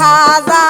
খাজা